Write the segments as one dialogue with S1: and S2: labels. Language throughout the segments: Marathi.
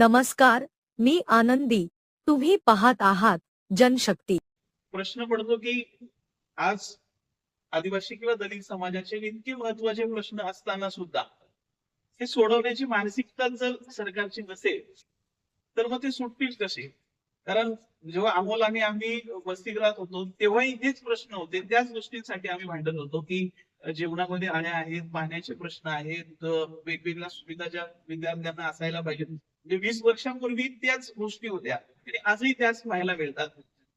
S1: नमस्कार मी आनंदी. तुम्ही पाहत आहात जनशक्ती.
S2: प्रश्न पडतो की आज आदिवासी किंवा दलित समाजाचे इतके महत्त्वाचे प्रश्न असताना सुद्धा हे सोडवण्याची मानसिकता जर सरकारची नसेल तर मग ते सुटतील कसे? कारण जेव्हा अमोल आणि आम्ही वसतिगृहात होतो तेव्हाही हेच प्रश्न होते. त्याच गोष्टींसाठी आम्ही भांडत होतो की जेवणामध्ये आण्या आहेत पाण्याचे प्रश्न आहेत वेगवेगळ्या सुविधा ज्या विद्यार्थ्यांना असायला पाहिजेत. म्हणजे वीस वर्षांपूर्वी त्याच गोष्टी होत्या. आणि आजही त्याच पाहायला मिळतात.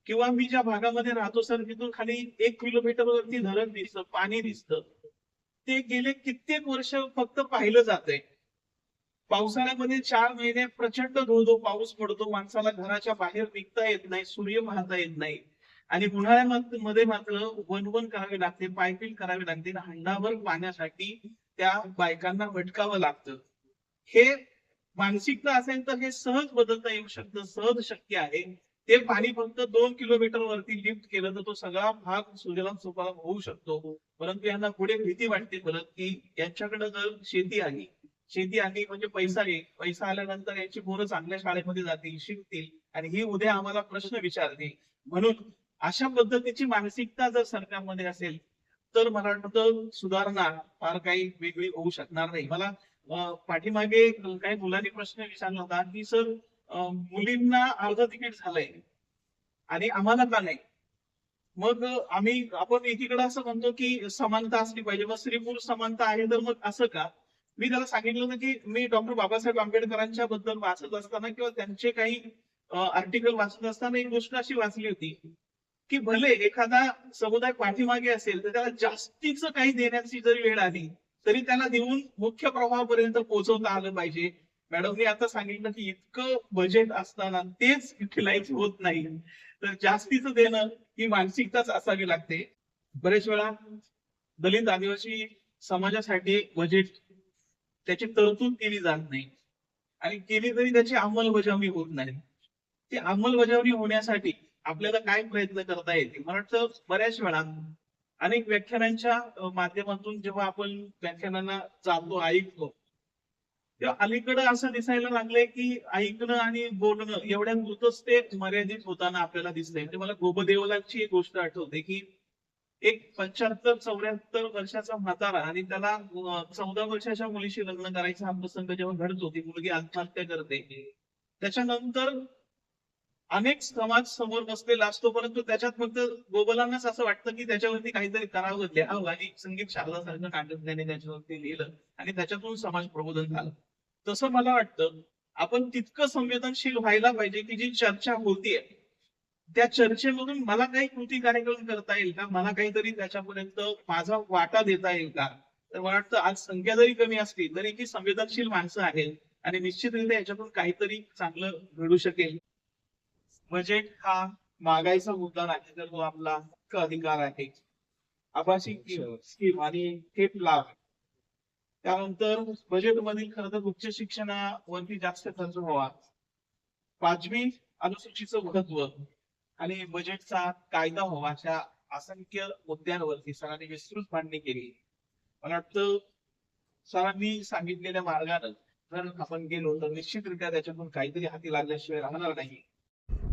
S2: किंवा मी ज्या भागामध्ये राहतो सर तिथून खाली एक किलोमीटर वरती धरण दिसतं पाणी दिसतं. ते गेले कित्येक वर्ष फक्त पाहिलं जाते पावसाळ्यामध्ये चार महिने प्रचंड धोधो पाऊस पडतो माणसाला घराच्या बाहेर निघता येत नाही सूर्य पाहता येत नाही. आणि उन्हाळ्यामध्ये मात्र वनवन करावे लागते पायपील करावी लागते हंडाभर पाण्यासाठी त्या बायकांना भटकावं लागतं. हे मानसिकता असेल तर हे सहज बदलता येऊ शकतं सहज शक्य आहे. ते पाणी फक्त दोन किलोमीटर वरती लिफ्ट केलं तर तो सगळा भाग सुजलाम सुफलाम होऊ शकतो. परंतु यांना पुढे भीती वाटते परत की यांच्याकडे जर शेती आली शेती आली म्हणजे पैसा येईल. पैसा आल्यानंतर यांची पोरं चांगल्या शाळेमध्ये जातील शिकतील आणि ही उद्या आम्हाला प्रश्न विचारतील. म्हणून अशा पद्धतीची मानसिकता जर सरकारमध्ये असेल तर मला वाटतं सुधारणा फार काही वेगळी होऊ शकणार नाही. मला पाठीमागे काही मुलांनी प्रश्न विचारला होता की सर मुलींना अर्ध तिकीट झालंय आणि आम्हाला का नाही? मग आम्ही आपण एकीकडे असं म्हणतो की समानता असली पाहिजे. मग स्त्री पुरुष समानता आहे तर मग असं का? मी त्याला सांगितलं होतं की मी डॉक्टर बाबासाहेब आंबेडकरांच्या बद्दल वाचत असताना किंवा त्यांचे काही आर्टिकल वाचत असताना एक गोष्ट अशी वाचली होती की भले एखादा समुदाय पाठीमागे असेल तर त्याला जास्तीच काही देण्याची जरी वेळ आली तरी त्याला देऊन मुख्य प्रवाहापर्यंत पोहोचवता आलं पाहिजे. मॅडमनी आता सांगितलं की इतकं बजेट असताना तेच युटिलाइज होत नाही. तर जास्तीचं देणं ही मानसिकताच असावी लागते. बरेच वेळा दलित आदिवासी समाजासाठी बजेट त्याची तरतूद केली जात नाही. आणि केली तरी त्याची अंमलबजावणी होत नाही. ती अंमलबजावणी होण्यासाठी आपल्याला काय प्रयत्न करता येतील? मला वाटतं बऱ्याच वेळा अनेक व्याख्यानांच्या माध्यमातून जेव्हा आपण व्याख्यानांना जातो ऐकतो तेव्हा अलीकडे असं दिसायला लागलंय की ऐकणं आणि बोलणं एवढ्या पुरतच ते मर्यादित होताना आपल्याला दिसतंय म्हणजे मला गोपदेवलांची एक गोष्ट आठवते की एक पंच्याहत्तर चौऱ्याहत्तर वर्षाचा म्हातारा आणि त्याला चौदा वर्षाच्या मुलीशी लग्न करायचा हा प्रसंग जेव्हा घडतो ती मुलगी आत्महत्या करते. त्याच्यानंतर अनेक समाज समोर बसलेला असतो परंतु त्याच्यात फक्त गोबलांनाच असं वाटतं की त्याच्यावरती काहीतरी करावं लिहावं आणि संगीत शारदासारखं नाटक त्याने त्याच्यावरती लिहिलं आणि त्याच्यातून समाज प्रबोधन झालं. तसं मला वाटतं आपण तितकं संवेदनशील व्हायला पाहिजे की जी चर्चा होतीये. त्या चर्चेमधून मला काही कृती कार्यक्रम करता येईल का? मला काहीतरी त्याच्यापर्यंत माझा वाटा देता येईल का? तर मला वाटतं आज संख्या जरी कमी असली तरी की संवेदनशील माणसं आहेत आणि निश्चितरित्या याच्यातून काहीतरी चांगलं घडू शकेल. बजेट हा मागायचा मुद्दा नाही तर तो आपला हक्क अधिकार आहे. आभासी स्कीम आणि थेट लाभ. त्यानंतर बजेट मधील खरं तर उच्च शिक्षणावरती जास्त खर्च व्हावा. पाचवी अनुसूचीचं महत्त्व आणि बजेटचा कायदा व्हावा अशा असंख्य मुद्द्यांवरती सरांनी विस्तृत मांडणी केली. मला वाटतं सरांनी सांगितलेल्या मार्गानं जर आपण गेलो तर निश्चितरित्या त्याच्यातून काहीतरी हाती लागल्याशिवाय राहणार नाही.